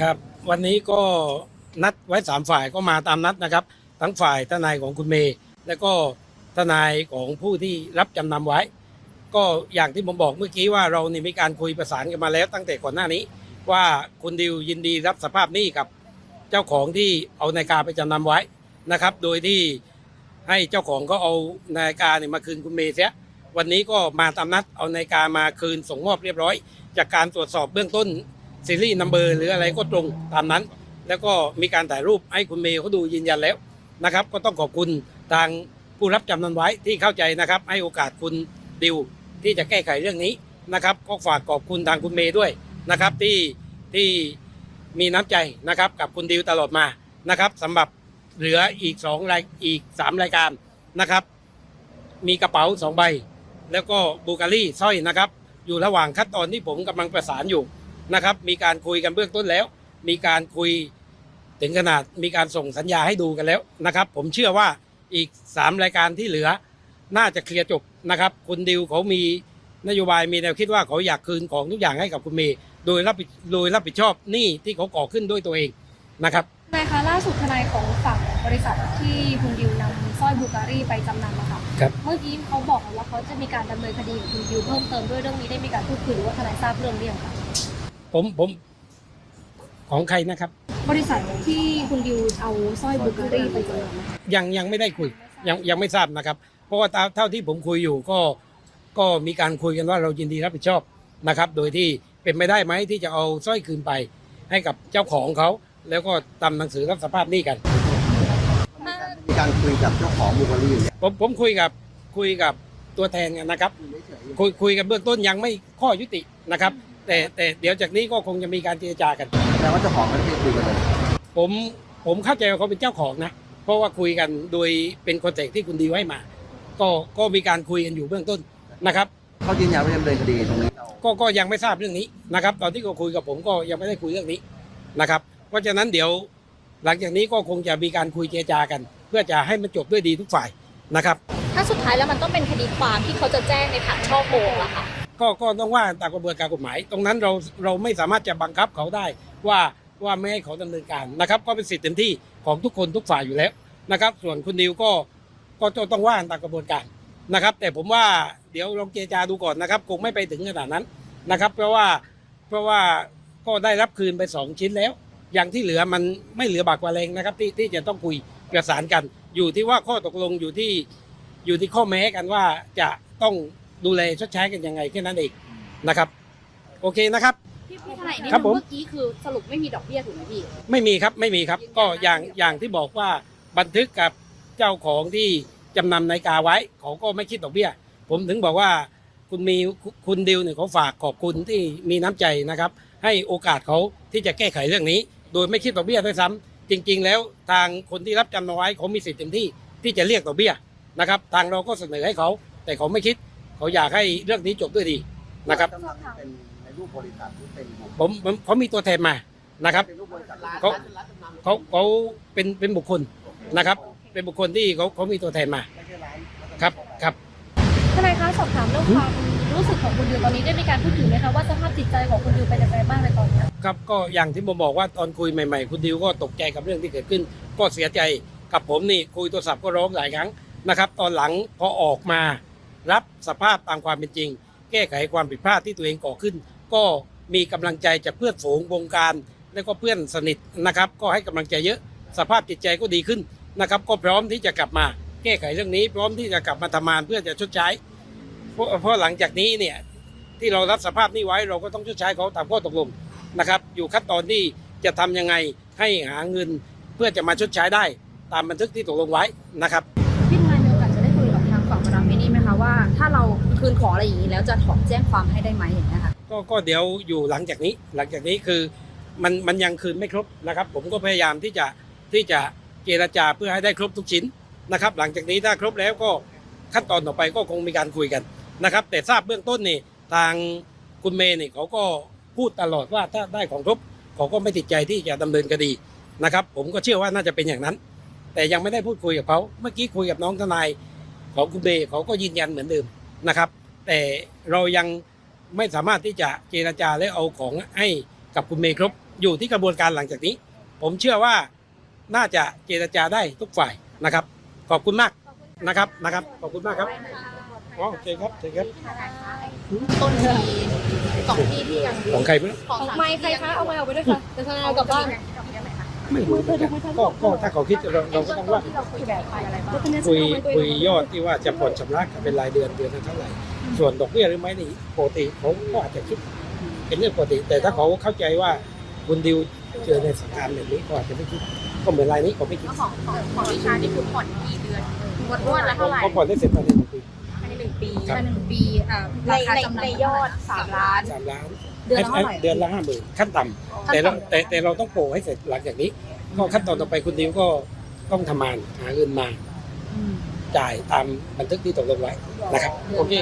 ครับ วันนี้ก็นัดไว้สามฝ่ายก็มาตามนัดนะครับ ทั้งฝ่ายทนายของคุณเมย์ และก็ทนายของผู้ที่รับจำนำไว้ ก็อย่างที่ผมบอกเมื่อกี้ว่าเรานี่มีการคุยประสานกันมาแล้วตั้งแต่ก่อนหน้านี้ ว่าคุณดิวยินดีรับสภาพหนี้กับเจ้าของที่เอานาฬิกาไปจำนำไว้นะครับ โดยที่ให้เจ้าของก็เอานาฬิกาเนี่ยมาคืนคุณเมย์เสียวันนี้ก็มาตามนัดเอานาฬิกามาคืนส่งมอบเรียบร้อย จากการตรวจสอบเบื้องต้น ซีรีส์นัมเบอร์หรืออะไรก็ตรงตามนั้น แล้วก็มีการถ่ายรูปให้คุณเมย์เขาดูยืนยันแล้วนะครับ ก็ต้องขอบคุณทางผู้รับจำนำไว้ที่เข้าใจนะครับ ให้โอกาสคุณดิวที่จะแก้ไขเรื่องนี้นะครับ ก็ฝากขอบคุณทางคุณเมย์ด้วยนะครับ ที่ที่มีน้ำใจนะครับ กับคุณดิวตลอดมานะครับสำหรับเหลืออีกสองรายอีกสามรายการนะครับ มีกระเป๋าสองใบ แล้วก็บูการีสร้อยนะครับ อยู่ระหว่างขั้นตอนที่ผมกำลังประสานอยู่ นะครับ มีการคุยกันเบื้องต้นแล้ว มีการคุยถึงขนาดมีการส่งสัญญาให้ดูกันแล้วนะครับ ผมเชื่อว่าอีก 3 รายการที่เหลือ น่าจะเคลียร์จบนะครับ คุณดิวเขามีนโยบายมีแนวคิดว่าเขาอยากคืนของทุกอย่างให้กับคุณเมย์โดยรับผิดโดยรับผิดชอบหนี้ที่เขาก่อขึ้นด้วยตัวเองนะครับนายคะล่าสุดทนายของฝั่งบริษัทที่คุณดิวนำสร้อยบูการีไปจำนำอะค่ะครับเมื่อกี้เขาบอกว่าเขาจะมีการดำเนินคดีกับคุณดิวเพิ่มเติมด้วยเรื่องนี้ได้มีการพูดคุยหรือว่าทนายทราบเรื่องหรือยังคะ ผมผมของใครนะครับ บริษัทที่คุณดิวเอาสร้อยบูการีไปจำนำนะคะยังยังไม่ได้คุยยังยังไม่ทราบนะครับ เพราะว่าตามเท่าที่ผมคุยอยู่ก็ก็มีการคุยกันว่าเรายินดีรับผิดชอบนะครับ โดยที่เป็นไม่ได้ไหมที่จะเอาสร้อยคืนไป ให้กับเจ้าของเขา แล้วก็ตามหนังสือรับสภาพหนี้กัน มีการคุยกับเจ้าของบุคลีอยู่เนี่ยผมผมคุยกับคุยกับตัวแทนกันนะครับ เฉยคุยคุยกันเบื้องต้นยังไม่ข้อยุตินะครับ แต่แต่เดี๋ยวจากนี้ก็คงจะมีการเจรจากันๆแต่ว่าเจ้าของไม่ได้คุยกันเลย ผมผมเข้าใจว่าเขาเป็นเจ้าของนะ เพราะว่าคุยกันโดยเป็นคอนแทคที่คุณดีไว้มา ก็ก็มีการคุยกันอยู่เบื้องต้นนะครับ เขายืนยันว่าดำเนินคดีตรงนี้เราก็ก็ยังไม่ทราบเรื่องนี้นะครับ ตอนที่เขาคุยกับผมก็ยังไม่ได้คุยเรื่องนี้นะครับ เพราะฉะนั้นเดี๋ยวหลังจากนี้ก็คงจะมีการคุยเจรจากัน เพื่อจะให้มันจบด้วยดีทุกฝ่ายนะครับ ถ้าสุดท้ายแล้วมันต้องเป็นคดีความที่เขาจะแจ้งในฐานช่อโกงอะค่ะ ก็ก็ต้องว่าตามกระบวนการกฎหมาย ตรงนั้นเราเราไม่สามารถจะบังคับเขาได้ว่าว่าไม่ให้เขาดำเนินการนะครับ ก็เป็นสิทธิ์เต็มที่ของทุกคนทุกฝ่ายอยู่แล้วนะครับ ส่วนคุณดิวก็ก็ต้องว่าตามกระบวนการนะครับ แต่ผมว่าเดี๋ยวลองเจรจาดูก่อนนะครับ คงไม่ไปถึงขนาดนั้นนะครับ เพราะว่าเพราะว่าก็ได้รับคืนไปสองชิ้นแล้ว อย่างที่เหลือมันไม่เหลือบากกว่าแรงนะครับ ที่ที่จะต้องคุยประสานกัน อยู่ที่ว่าข้อตกลงอยู่ที่อยู่ที่ข้อแม้กันว่าจะต้อง ดูแลชดใช้กันยังไงแค่นั้นเองนะครับ โอเคนะครับ พี่พี่ทนายนิดครับนึงผม เมื่อกี้คือสรุปไม่มีดอกเบี้ยถูกไหมพี่ ไม่มีครับไม่มีครับยืนยันก็ได้อย่างไหมอย่างที่บอกว่าบันทึกกับเจ้าของที่จำนำนาฬิกาไว้เขาก็ไม่คิดดอกเบี้ย ผมถึงบอกว่าคุณมีคุณดิวเนี่ยเขาฝากขอบคุณที่มีน้ำใจนะครับ ให้โอกาสเขาที่จะแก้ไขเรื่องนี้ โดยไม่คิดดอกเบี้ยด้วยซ้ำจริง ๆ แล้วทางคนที่รับจำนำไว้เขามีสิทธิ์เต็มที่ที่จะเรียกดอกเบี้ยนะครับ ทางเราก็เสนอให้เขา แต่เขาไม่คิด เขาอยากให้เรื่องนี้จบด้วยดีนะครับจำนำเป็นในรูปบริษัทหรือเป็นบุคคลผมผมเขามีตัวแทนมานะครับเป็นรูปบริษัทเขาเขาเขาเป็นเป็นบุคคลนะครับ เป็นบุคคลที่เขาเขามีตัวแทนมาไม่ใช่ร้านครับครับทนายคะสอบถามเรื่องความรู้สึกของคุณดิวตอนนี้ได้มีการพูดถึงไหมคะว่าสภาพจิตใจของคุณดิวเป็นยังไงบ้างในตอนนี้ครับก็อย่างที่ผมบอกว่าตอนคุยใหม่ๆ คุณดิวก็ตกใจกับเรื่องที่เกิดขึ้น ก็เสียใจกับผมนี่คุยโทรศัพท์ก็ร้องหลายครั้งนะครับ ตอนหลังพอออกมา รับสภาพตามความเป็นจริง แก้ไขความผิดพลาดที่ตัวเองก่อขึ้น ก็มีกำลังใจจากเพื่อนฝูงวงการ และก็เพื่อนสนิทนะครับ ก็ให้กำลังใจเยอะสภาพจิตใจก็ดีขึ้นนะครับ ก็พร้อมที่จะกลับมาแก้ไขเรื่องนี้ พร้อมที่จะกลับมาทำงานเพื่อจะชดใช้เพราะเพราะหลังจากนี้เนี่ยที่เรารับสภาพนี้ไว้เราก็ต้องชดใช้เขาตามข้อตกลงนะครับ อยู่ขั้นตอนที่จะทำยังไงให้หาเงินเพื่อจะมาชดใช้ได้ ตามบันทึกที่ตกลงไว้นะครับ คืนของอะไรอย่างนี้แล้วจะถอนแจ้งความให้ได้ไหมอย่างนี้ยค่ะก็ก็เดี๋ยวอยู่หลังจากนี้ หลังจากนี้คือมันมันยังคืนไม่ครบนะครับ ผมก็พยายามที่จะที่จะเจรจาเพื่อให้ได้ครบทุกชิ้นนะครับ หลังจากนี้ถ้าครบแล้วก็ขั้นตอนต่อไปก็คงมีการคุยกันนะครับ แต่ทราบเบื้องต้นนี่ทางคุณเมย์นี่เขาก็พูดตลอดว่าถ้าได้ของครบเขาก็ไม่ติดใจที่จะดำเนินคดีนะครับ ผมก็เชื่อว่าน่าจะเป็นอย่างนั้น แต่ยังไม่ได้พูดคุยกับเขาเมื่อกี้คุยกับน้องทนายของคุณเบย์เขาก็ยืนยันเหมือนเดิม นะครับ แต่เรายังไม่สามารถที่จะเจรจาและเอาของให้กับคุณเมย์ครบอยู่ที่กระบวนการหลังจากนี้ ผมเชื่อว่าน่าจะเจรจาได้ทุกฝ่ายนะครับ ขอบคุณมากนะครับนะครับ ขอบคุณมากครับอ๋อโอเคครับโอเคครับต้นทีสองที่ที่ยังของใครไม่รู้ของเอาไม้ใครคะเอาไม้ออกไปด้วยค่ะเดี๋ยวทนายเอากลับบ้าน ไม่รู้เหมือนกันก็ก็ถ้าเขาคิดเราเราก็ต้องว่าเราคุยแบบไปอะไรบ้างคุยคุยยอดที่ว่าจะผ่อนชำระกันเป็นรายเดือนเดือนละเท่าไหร่ ส่วนดอกเบี้ยหรือไม่นี่ปกติเขาก็อาจจะคิดเป็นเรื่องปกติ แต่ถ้าเขาเข้าใจว่าคุณดิวเจอในสถานการณ์แบบนี้ก็อาจจะไม่คิดก็เหมือนรายนี้เขาไม่คิดของของของวิชาที่คุณผ่อนกี่เดือนงวดงวดละเท่าไหร่เขาผ่อนได้เสร็จภายในหนึ่งปีภายในหนึ่งปีครับภายในหนึ่งปีอ่าราคาจำนำในยอดสามล้านสามล้านเดือนละเท่าไหร่เดือนละห้าหมื่นขั้นต่ำ แต่เราแต่แต่เราต้องโปะให้เสร็จหลังจากนี้ก็ขั้นตอนต่อไปคุณดิวก็ต้องทำงานหาเงินมา จ่ายตามบันทึกที่ตกลงไว้นะครับโอเค